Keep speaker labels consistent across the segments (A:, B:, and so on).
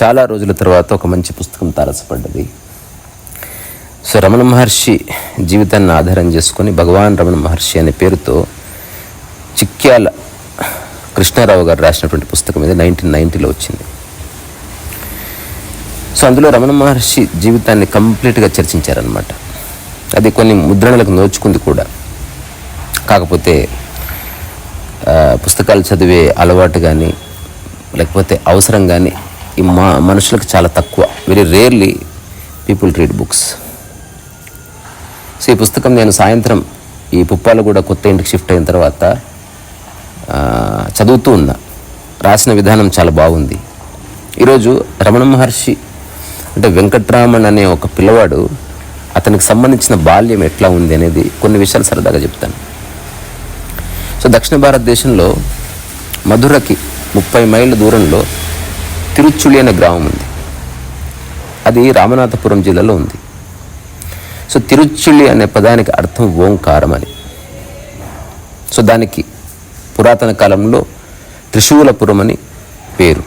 A: చాలా రోజుల తర్వాత ఒక మంచి పుస్తకం తారసపడ్డది. సో రమణ మహర్షి జీవితాన్ని ఆధారం చేసుకొని భగవాన్ రమణ మహర్షి అనే పేరుతో చిక్యాల కృష్ణారావు గారు రాసినటువంటి పుస్తకం ఇది నైన్టీన్ నైన్టీలో వచ్చింది. సో అందులో రమణ మహర్షి జీవితాన్ని కంప్లీట్గా చర్చించారనమాట అది కొన్ని ముద్రణలకు నోచుకుంది కూడా. కాకపోతే పుస్తకాలు చదివే అలవాటు కానీ లేకపోతే అవసరం కానీ ఈ మా మనుషులకు చాలా తక్కువ. Very rarely people read books so ఈ పుస్తకం నేను సాయంత్రం ఈ పుప్పాలు కూడా కొత్త ఇంటికి షిఫ్ట్ అయిన తర్వాత చదువుతూ ఉన్నా. రాసిన విధానం చాలా బాగుంది. ఈరోజు రమణ మహర్షి అంటే వెంకట్రామన్ అనే ఒక పిల్లవాడు అతనికి సంబంధించిన బాల్యం ఎట్లా ఉంది అనేది కొన్ని విషయాలు సరదాగా చెప్తాను. సో దక్షిణ భారతదేశంలో మధురకి ముప్పై మైళ్ళ దూరంలో తిరుచులి అనే గ్రామం ఉంది. అది రామనాథపురం జిల్లాలో ఉంది. సో తిరుచులి అనే పదానికి అర్థం ఓంకారం అని. సో దానికి పురాతన కాలంలో త్రిశూలపురం అని పేరు.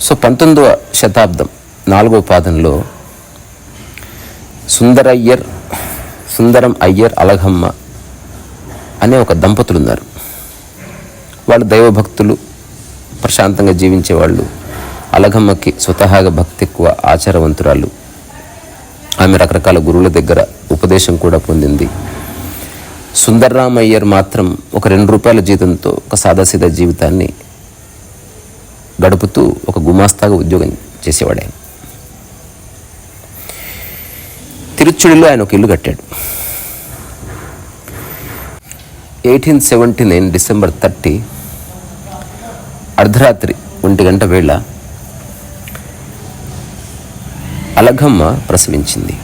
A: సో పంతొమ్మిదవ శతాబ్దం నాలుగవ పాదంలో సుందరయ్యర్ సుందరం అయ్యర్ అలగమ్మ అనే ఒక దంపతులు ఉన్నారు వాళ్ళు దైవభక్తులు ప్రశాంతంగా జీవించేవాళ్ళు అలగమ్మకి స్వతహాగా భక్తి ఎక్కువ ఆచారవంతురాలు. ఆమె రకరకాల గురువుల దగ్గర ఉపదేశం కూడా పొందింది. సుందర్రామయ్యర్ మాత్రం ఒక రెండు రూపాయల జీతంతో ఒక సాదాసీదా జీవితాన్ని గడుపుతూ ఒక గుమాస్తాగా ఉద్యోగం చేసేవాడే ఆయన తిరుచుడిలో ఆయన ఒక ఇల్లు కట్టాడు. Eighteen seventy nine December thirty అర్ధరాత్రి ఒంటి గంట వేళ అలఘమ్మ ప్రసవించింది.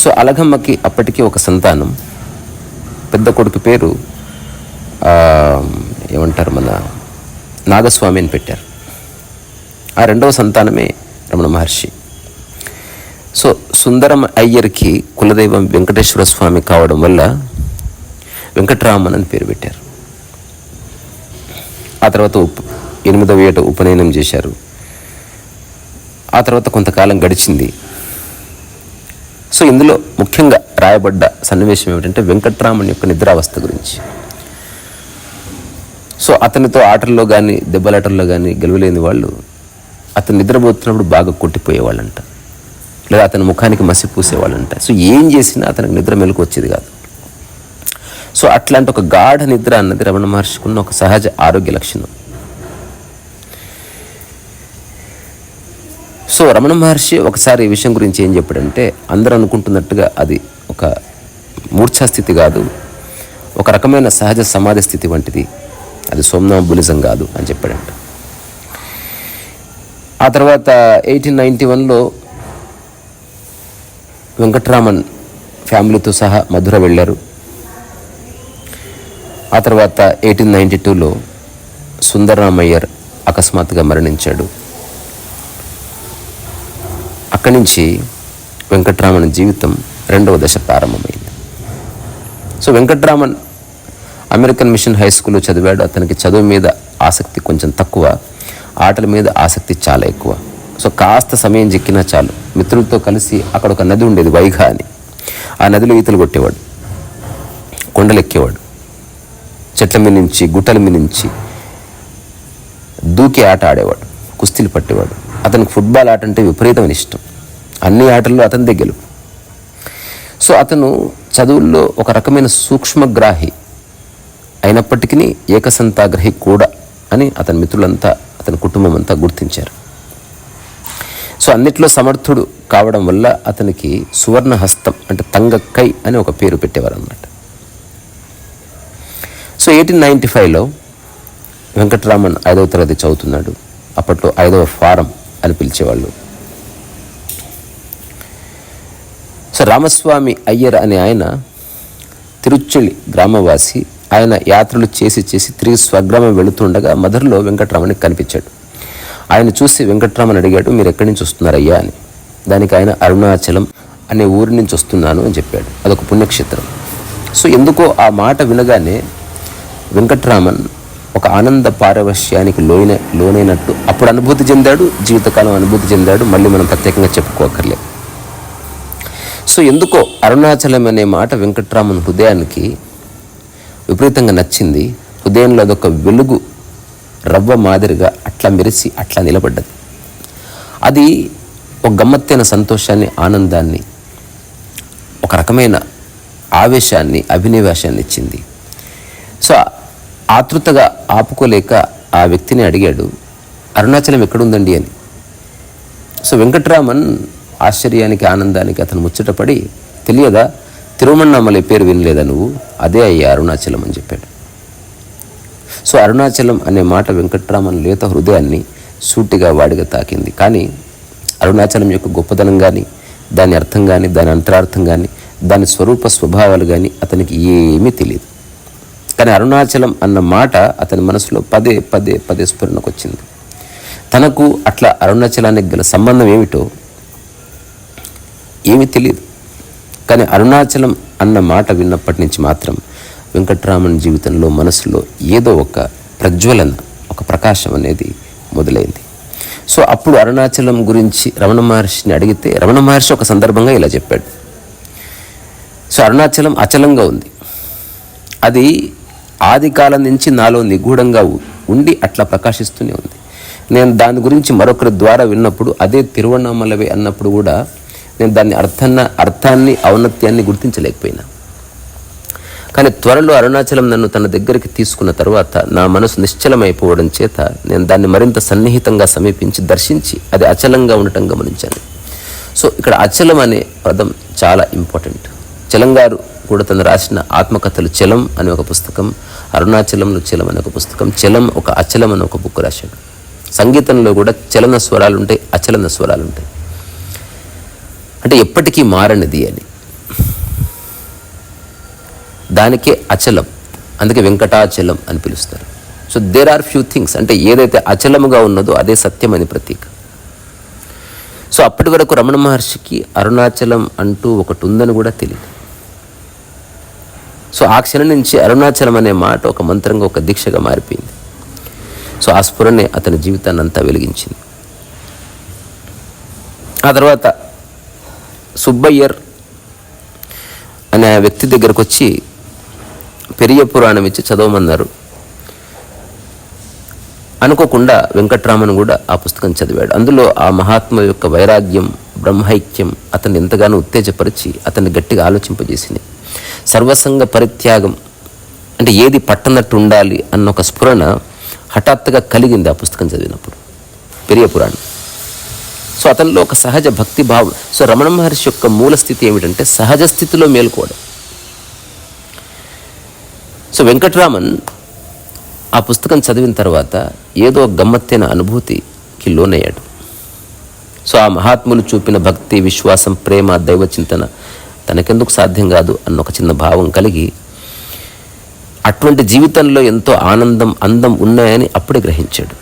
A: సో అలఘమ్మకి అప్పటికి ఒక సంతానం పెద్ద కొడుకు పేరు ఏమంటారు మన నాగస్వామి అని పెట్టారు. ఆ రెండవ సంతానమే రమణ మహర్షి. సో సుందరం అయ్యర్కి కులదైవం వెంకటేశ్వర స్వామి కావడం వల్ల వెంకటరామన్ అని పేరు పెట్టారు. ఆ తర్వాత ఉప్ ఎనిమిదవ ఏట ఉపనయనం చేశారు. ఆ తర్వాత కొంతకాలం గడిచింది. సో ఇందులో ముఖ్యంగా రాయబడ్డ సన్నివేశం ఏమిటంటే వెంకట్రామన్ యొక్క నిద్రావస్థ గురించి. సో అతనితో ఆటల్లో కానీ దెబ్బలాటల్లో కానీ గెలవలేని వాళ్ళు అతను నిద్రపోతున్నప్పుడు బాగా కొట్టిపోయేవాళ్ళంట. లేదా అతని ముఖానికి మసి పూసేవాళ్ళు అంట సో ఏం చేసినా అతనికి నిద్ర మెలకు వచ్చేది కాదు. సో అట్లాంటి ఒక గాఢ నిద్ర అన్నది రమణ మహర్షికున్న ఒక సహజ ఆరోగ్య లక్షణం. సో రమణ మహర్షి ఒకసారి ఈ విషయం గురించి ఏం చెప్పాడంటే అందరూ అనుకుంటున్నట్టుగా అది ఒక మూర్ఛా స్థితి కాదు. ఒక రకమైన సహజ సమాధి స్థితి వంటిది. అది సోమ్నాంబులిజం కాదు అని చెప్పాడంట. ఆ తర్వాత ఎయిటీన్ నైంటీ వన్లో వెంకట్రామన్ ఫ్యామిలీతో సహా మధుర వెళ్ళారు. ఆ తర్వాత ఎయిటీన్ నైంటీ టూలో సుందరరామయ్యర్ అకస్మాత్తుగా మరణించాడు. అక్కడి నుంచి వెంకట్రామన్ జీవితం రెండవ దశ ప్రారంభమైంది. So Venkatraman American mission high స్కూల్లో చదివాడు. అతనికి చదువు మీద ఆసక్తి కొంచెం తక్కువ. ఆటల మీద ఆసక్తి చాలా ఎక్కువ. సో కాస్త సమయం చిక్కినా చాలు. మిత్రులతో కలిసి అక్కడ ఒక నది ఉండేది వైఘా అని ఆ నదిలో ఈతలు కొట్టేవాడు. కొండలెక్కేవాడు. చెట్ల మీద నుంచి గుట్టల మీద నుంచి దూకి ఆట ఆడేవాడు. కుస్తీలు పట్టేవాడు. అతనికి ఫుట్బాల్ ఆట అంటే విపరీతమైన ఇష్టం. అన్ని ఆటల్లో అతని గెలుపు. సో అతను చదువుల్లో ఒక రకమైన సూక్ష్మగ్రాహి అయినప్పటికీ ఏకసంతాగ్రహి కూడా అని అతని మిత్రులంతా అతని కుటుంబం అంతా గుర్తించారు. సో అన్నిట్లో సమర్థుడు కావడం వల్ల అతనికి సువర్ణ హస్తం అంటే తంగక్కై అని ఒక పేరు పెట్టేవారు అనమాట సో ఎయిటీన్ నైంటీ ఫైవ్లో వెంకటరామన్ ఐదవ తరగతి చదువుతున్నాడు. అప్పట్లో ఐదవ ఫారం అని పిలిచేవాళ్ళు. సో రామస్వామి అయ్యర్ అనే ఆయన తిరుచులి గ్రామవాసి ఆయన యాత్రలు చేసి చేసి తిరిగి స్వగ్రామం వెళుతుండగా మధురలో వెంకట్రామనికి కనిపించాడు. ఆయన చూసి వెంకట్రామన్ అడిగాడు మీరు ఎక్కడి నుంచి వస్తున్నారయ్యా? అని. దానికి ఆయన అరుణాచలం అనే ఊరి నుంచి వస్తున్నాను అని చెప్పాడు. అదొక పుణ్యక్షేత్రం. సో ఎందుకో ఆ మాట వినగానే వెంకట్రామన్ ఒక ఆనంద పారవశ్యానికి లోయిన లోనైనట్టు అప్పుడు అనుభూతి చెందాడు జీవితకాలం అనుభూతి చెందాడు మళ్ళీ మనం ప్రత్యేకంగా చెప్పుకోకర్లే సో ఎందుకో అరుణాచలం అనే మాట వెంకట్రామన్ హృదయానికి విపరీతంగా నచ్చింది. హృదయంలో అదొక వెలుగు రవ్వ మాదిరిగా అట్లా మెరిసి అట్లా నిలబడ్డది. అది ఒక గమ్మత్తైన సంతోషాన్ని ఆనందాన్ని ఒక రకమైన ఆవేశాన్ని అభినవేశాన్ని ఇచ్చింది. సో ఆతృతగా ఆపుకోలేక ఆ వ్యక్తిని అడిగాడు అరుణాచలం ఎక్కడుందండి? అని. సో వెంకట్రామన్ ఆశ్చర్యానికి ఆనందానికి అతను ముచ్చటపడి తెలియదా? తిరుమన్నామలై పేరు వినలేదా నువ్వు? అదే అయ్యా అరుణాచలం అని చెప్పాడు. సో అరుణాచలం అనే మాట వెంకట్రామన్ లేత హృదయాన్ని సూటిగా వాడిగా తాకింది. కానీ అరుణాచలం యొక్క గొప్పదనం కానీ దాని అర్థం కానీ దాని అంతరార్థం కానీ దాని స్వరూప స్వభావాలు కానీ అతనికి ఏమీ తెలియదు కానీ అరుణాచలం అన్న మాట అతని మనసులో పదే పదే పదే స్ఫురణకు వచ్చింది. తనకు అట్లా అరుణాచలానికి గల సంబంధం ఏమిటో ఏమీ తెలియదు కానీ అరుణాచలం అన్న మాట విన్నప్పటి నుంచి మాత్రం వెంకట్రామన్ జీవితంలో మనసులో ఏదో ఒక ప్రజ్వలన ఒక ప్రకాశం అనేది మొదలైంది. సో అప్పుడు అరుణాచలం గురించి రమణ మహర్షిని అడిగితే రమణ మహర్షి ఒక సందర్భంగా ఇలా చెప్పాడు. సో అరుణాచలం అచలంగా ఉంది. అది ఆది కాలం నుంచి నాలో నిగూఢంగా ఉండి అట్లా ప్రకాశిస్తూనే ఉంది. నేను దాని గురించి మరొకరి ద్వారా విన్నప్పుడు అదే తిరువణామలవే అన్నప్పుడు కూడా నేను దాన్ని అర్థాన్న అర్థాన్ని ఔన్నత్యాన్ని గుర్తించలేకపోయినా. కానీ త్వరలో అరుణాచలం నన్ను తన దగ్గరికి తీసుకున్న తర్వాత నా మనసు నిశ్చలమైపోవడం చేత నేను దాన్ని మరింత సన్నిహితంగా సమీపించి దర్శించి అది అచలంగా ఉండటం గమనించాను. సో ఇక్కడ అచలం అనే పదం చాలా ఇంపార్టెంట్. చలంగారు కూడా తను రాసిన ఆత్మకథలు చలం అనే ఒక పుస్తకం అరుణాచలంలో చలం అనే ఒక పుస్తకం చలం ఒక అచలం అనే ఒక బుక్ రాశాడు. సంగీతంలో కూడా చలన స్వరాలు ఉంటాయి అచలన స్వరాలు ఉంటాయి అంటే ఎప్పటికీ మారనిది అని దానికే అచలం. అందుకే వెంకటాచలం అని పిలుస్తారు. So there are few things అంటే ఏదైతే అచలముగా ఉన్నదో అదే సత్యం అని ప్రతీక. సో అప్పటి వరకు రమణ మహర్షికి అరుణాచలం అంటూ ఒకటి ఉందని కూడా తెలియదు సో ఆ క్షణం నుంచి అరుణాచలం అనే మాట ఒక మంత్రంగా ఒక దీక్షగా మారిపోయింది. సో ఆ స్ఫురణే అతని జీవితాన్ని అంతా వెలిగించింది. ఆ తర్వాత సుబ్బయ్యర్ అనే వ్యక్తి దగ్గరకు వచ్చి పెరియ పురాణం ఇచ్చి చదవమన్నారు. అనుకోకుండా వెంకట్రామన్ కూడా ఆ పుస్తకం చదివాడు. అందులో ఆ మహాత్మ యొక్క వైరాగ్యం బ్రహ్మైక్యం అతన్ని ఎంతగానో ఉత్తేజపరిచి అతన్ని గట్టిగా ఆలోచింపజేసింది. సర్వసంగ పరిత్యాగం అంటే ఏది పట్టనట్టు ఉండాలి అన్న ఒక స్ఫురణ హఠాత్తుగా కలిగింది ఆ పుస్తకం చదివినప్పుడు. పెరియ పురాణం. సో అతనిలో ఒక సహజ భక్తి భావం సో రమణ మహర్షి యొక్క మూల స్థితి ఏమిటంటే సహజ స్థితిలో మేలుకోవడం. సో వెంకటరామన్ ఆ పుస్తకం చదివిన తర్వాత ఏదో గమ్మత్తైన అనుభూతికి లోనయ్యాడు. సో ఆ మహాత్ములు చూపిన భక్తి విశ్వాసం ప్రేమ దైవ చింతన తనకెందుకు సాధ్యం కాదు అన్న ఒక చిన్న భావం కలిగి అటువంటి జీవితంలో ఎంతో ఆనందం అందం ఉన్నాయని అప్పుడే గ్రహించాడు.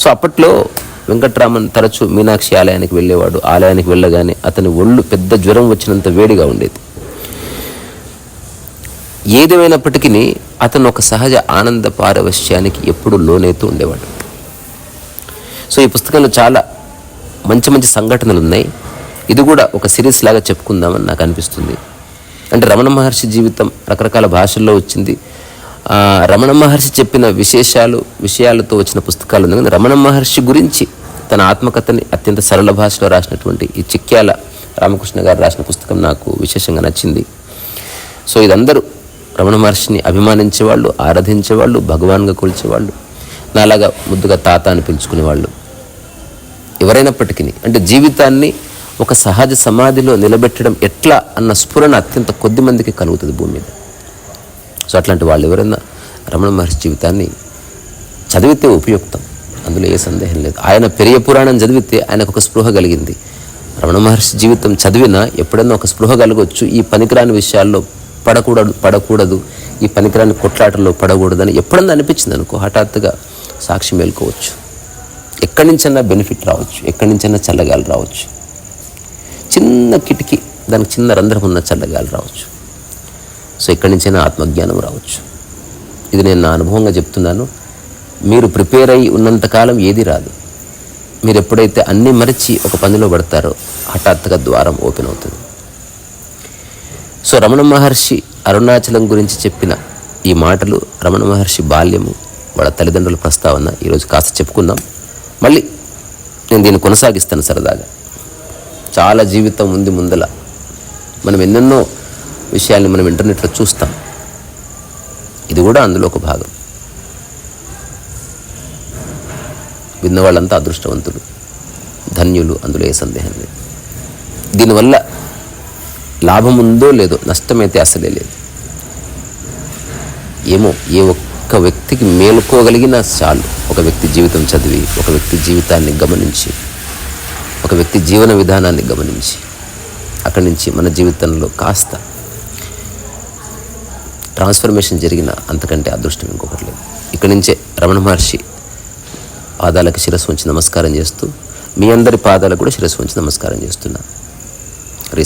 A: సో అప్పట్లో వెంకట్రామన్ తరచూ మీనాక్షి ఆలయానికి వెళ్ళేవాడు. ఆలయానికి వెళ్ళగానే అతని ఒళ్ళు పెద్ద జ్వరం వచ్చినంత వేడిగా ఉండేది. ఏదేమైనప్పటికీ అతను ఒక సహజ ఆనంద పారవశ్యానికి ఎప్పుడు లోనైతూ ఉండేవాడు. సో ఈ పుస్తకంలో చాలా మంచి మంచి సంఘటనలు ఉన్నాయి ఇది కూడా ఒక సిరీస్ లాగా చెప్పుకుందామని నాకు అనిపిస్తుంది. అంటే రమణ మహర్షి జీవితం రకరకాల భాషల్లో వచ్చింది. రమణ మహర్షి చెప్పిన విశేషాలు విషయాలతో వచ్చిన పుస్తకాలు ఉంది కానీ రమణ మహర్షి గురించి తన ఆత్మకథని అత్యంత సరళ భాషలో రాసినటువంటి ఈ చిక్యాల రామకృష్ణ గారు రాసిన పుస్తకం నాకు విశేషంగా నచ్చింది. సో ఇదందరూ రమణ మహర్షిని అభిమానించేవాళ్ళు ఆరాధించేవాళ్ళు భగవాన్గా కొలిచేవాళ్ళు నాలాగా ముద్దుగా తాత అని పిలుచుకునేవాళ్ళు. ఎవరైనప్పటికీ అంటే జీవితాన్ని ఒక సహజ సమాధిలో నిలబెట్టడం ఎట్లా అన్న స్ఫురణ అత్యంత కొద్ది మందికి కలుగుతుంది భూమి మీద. సో అట్లాంటి వాళ్ళు ఎవరైనా రమణ మహర్షి జీవితాన్ని చదివితే ఉపయుక్తం. అందులో ఏ సందేహం లేదు. ఆయన పెరియ పురాణం చదివితే ఆయనకు ఒక స్పృహ కలిగింది. రమణ మహర్షి జీవితం చదివినా ఎప్పుడైనా ఒక స్పృహ కలగవచ్చు ఈ పనికిరాని విషయాల్లో పడకూడదు పడకూడదు. ఈ పనికిరాని కొట్లాటల్లో పడకూడదని ఎప్పుడన్నా అనిపించింది అనుకో హఠాత్తుగా సాక్షి మేల్కోవచ్చు. ఎక్కడి నుంచైనా బెనిఫిట్ రావచ్చు ఎక్కడి నుంచైనా చల్లగాలి రావచ్చు. చిన్న కిటికీ దానికి చిన్న రంధ్రం ఉన్న చల్లగాలి రావచ్చు. సో ఎక్కడి నుంచైనా ఆత్మజ్ఞానం రావచ్చు. ఇది నేను నా అనుభవంగా చెప్తున్నాను. మీరు ప్రిపేర్ అయి ఉన్నంతకాలం ఏది రాదు. మీరు ఎప్పుడైతే అన్నీ మరిచి ఒక పనిలో పడతారో హఠాత్తుగా ద్వారం ఓపెన్ అవుతుంది. సో రమణ మహర్షి అరుణాచలం గురించి చెప్పిన ఈ మాటలు రమణ మహర్షి బాల్యము వాళ్ళ తల్లిదండ్రుల ప్రస్తావన ఈరోజు కాస్త చెప్పుకుందాం. మళ్ళీ నేను దీన్ని కొనసాగిస్తాను సరదాగా. చాలా జీవితం ఉంది ముందల. మనం ఎన్నెన్నో విషయాల్ని మనం ఇంటర్నెట్లో చూస్తాం. ఇది కూడా అందులో ఒక భాగం. విన్న వాళ్ళంతా అదృష్టవంతులు. ధన్యులు అందులో ఏ సందేహం లేదు. దీనివల్ల లాభం ఉందో లేదో నష్టమైతే అసలే లేదు. ఏమో ఏ ఒక్క వ్యక్తికి మేలుకోగలిగిన చాలు. ఒక వ్యక్తి జీవితం చదివి ఒక వ్యక్తి జీవితాన్ని గమనించి ఒక వ్యక్తి జీవన విధానాన్ని గమనించి అక్కడి నుంచి మన జీవితంలో కాస్త ట్రాన్స్ఫర్మేషన్ జరిగిన అంతకంటే అదృష్టం ఇంకొకటి లేదు. ఇక్కడి నుంచే రమణ మహర్షి పాదాలకు శిరస్సు ఉంచి నమస్కారం చేస్తూ మీ అందరి పాదాలకు కూడా శిరస్సు ఉంచి నమస్కారం చేస్తున్నా. రీ